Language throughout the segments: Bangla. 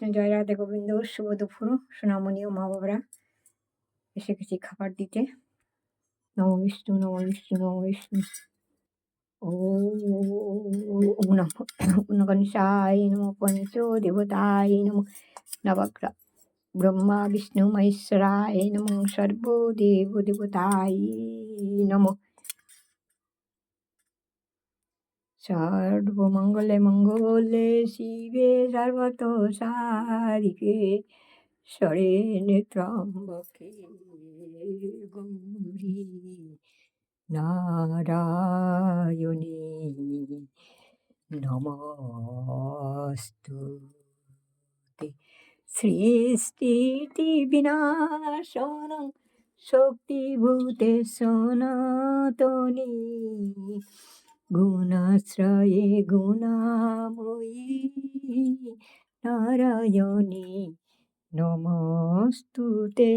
জয় রাধে গোবিন্দ, শুভ দুপুর, সোনামণি ও মা বাবারা। এসে গেছি খাবার দিতে। নম বিষ্ণু নম বিষ্ণু নম বিষ্ণু। ও নম নম পঞ্চ দেবতায় নম নবগ্রহ ব্রহ্মা, বিষ্ণু, মহেশ্বরায় নম সর্বদেব দেবতায় নম। সর্বমঙ্গলে মঙ্গলে শিবে সর্বত সারিকে শরণে ত্রম্বকে গৌরী নারায়ণী। নমস্তু সৃষ্টিতি বিনাশনং শক্তিভূতে সনাতনী। গুণাশ্রয়ে গুণাময়ী নারায়ণী নমস্তুতে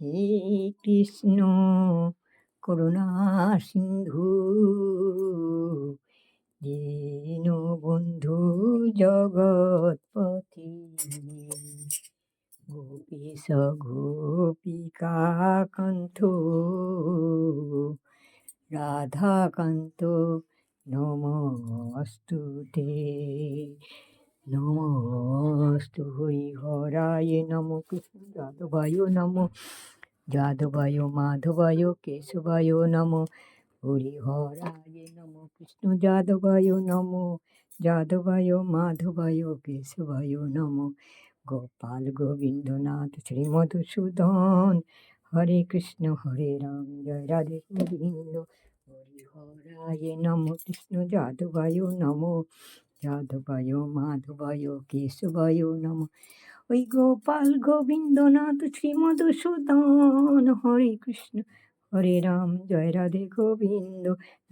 হে কৃষ্ণ করুণা সিন্ধু দীনবন্ধু জগৎপতি গোপীশ গোপিকা কণ্ঠ রাধাকান্ত নমস্তু হই হরায় নম কৃষ্ণ যাদবায় নম যাদবায় মাধবায় কেশবায় নম হরি হরায় নম কৃষ্ণ যাদবায় নম যাদবায় মাধবায় কেশবায় নম গোপাল গোবিন্দনাথ, শ্রী মধুসূদন। হরে কৃষ্ণ, হরে রাম, জয় রাধে গোবিন্দ। হরি হরায় নম। কৃষ্ণ যাদবায় নম। যাদবায়, মাধবায়, কেশবায় নম। ওই গোপাল গোবিন্দনাথ, শ্রী মধুসূদন। হরে কৃষ্ণ হরে রাম, জয় রাধে গোবিন্দ,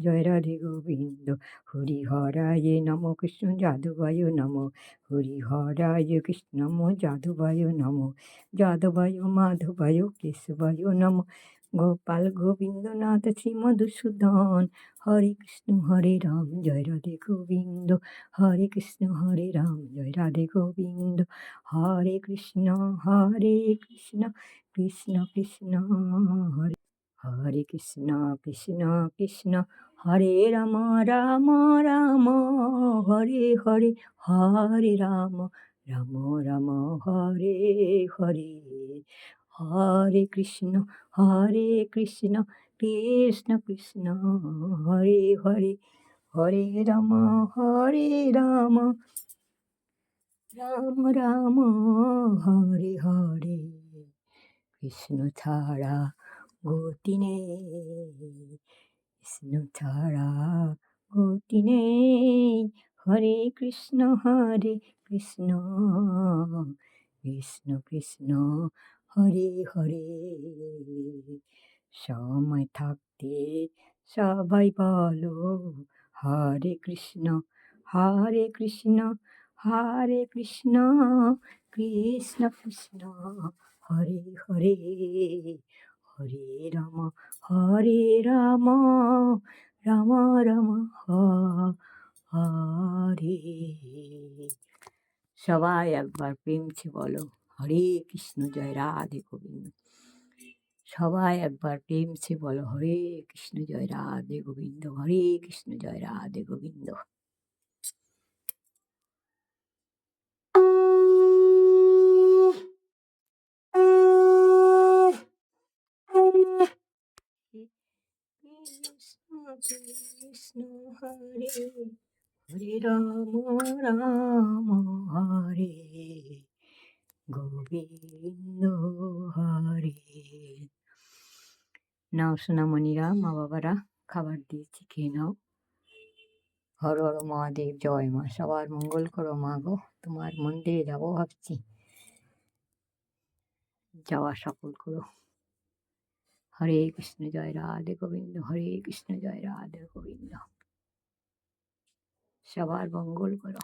জয় রাধে গোবিন্দ। হরি হরায় নম কৃষ্ণ যাদবায় নম হরি হরায় কৃষ্ণ নম যাদবায় নম, যাদবায় মাধবায় কেশবায় নম। গোপাল গোবিন্দনাথ শ্রী মধুসূদন হরে কৃষ্ণ হরে রাম, জয় রাধে গোবিন্দ। হরে কৃষ্ণ হরে রাম, জয় রাধে গোবিন্দ। হরে কৃষ্ণ হরে কৃষ্ণ কৃষ্ণ কৃষ্ণ, হরে ハリキシナ、キシナ、キシナ、ハリラマ、ラマ、ラマ、ハリハリ、ハリラマ、ラマ、ラマ、ハリハリ。ハリキリシナ、ハリキリシナ、クリシナ、キリシナ、ハリハリ、ハリラマ、ハリラマ、ラマラマ、ハリハリ、クリシナタラ、গতি নেই কৃষ্ণ ছাড়া গতি নেই। হরে কৃষ্ণ হরে কৃষ্ণ কৃষ্ণ কৃষ্ণ, হরে হরে। সময় থাকতে সবাই বলো, হরে কৃষ্ণ হরে কৃষ্ণ হরে কৃষ্ণ কৃষ্ণ কৃষ্ণ, হরে হরে হরে হরে রাম রাম রাম হরে। সবাই একবার প্রেমছে বলো, হরে কৃষ্ণ, জয় রাধে গোবিন্দ। সবাই একবার প্রেমছে বলো, হরে কৃষ্ণ, জয় রাধে গোবিন্দ, হরে কৃষ্ণ, জয় রাধে গোবিন্দ। হরে রাম রাম হরে গোবিন্দ হরে নাও সোনামণিরা মা বাবারা খাবার দিয়েছি খেয়ে নাও হর হর মহাদেব জয় মা সবার মঙ্গল করো মা গো তোমার মন্দিরে যাব ভাবছি যাওয়া সফল করো হরে কৃষ্ণ জয় রাধে গোবিন্দ হরে কৃষ্ণ জয় রাধে গোবিন্দ। সবার মঙ্গল করো।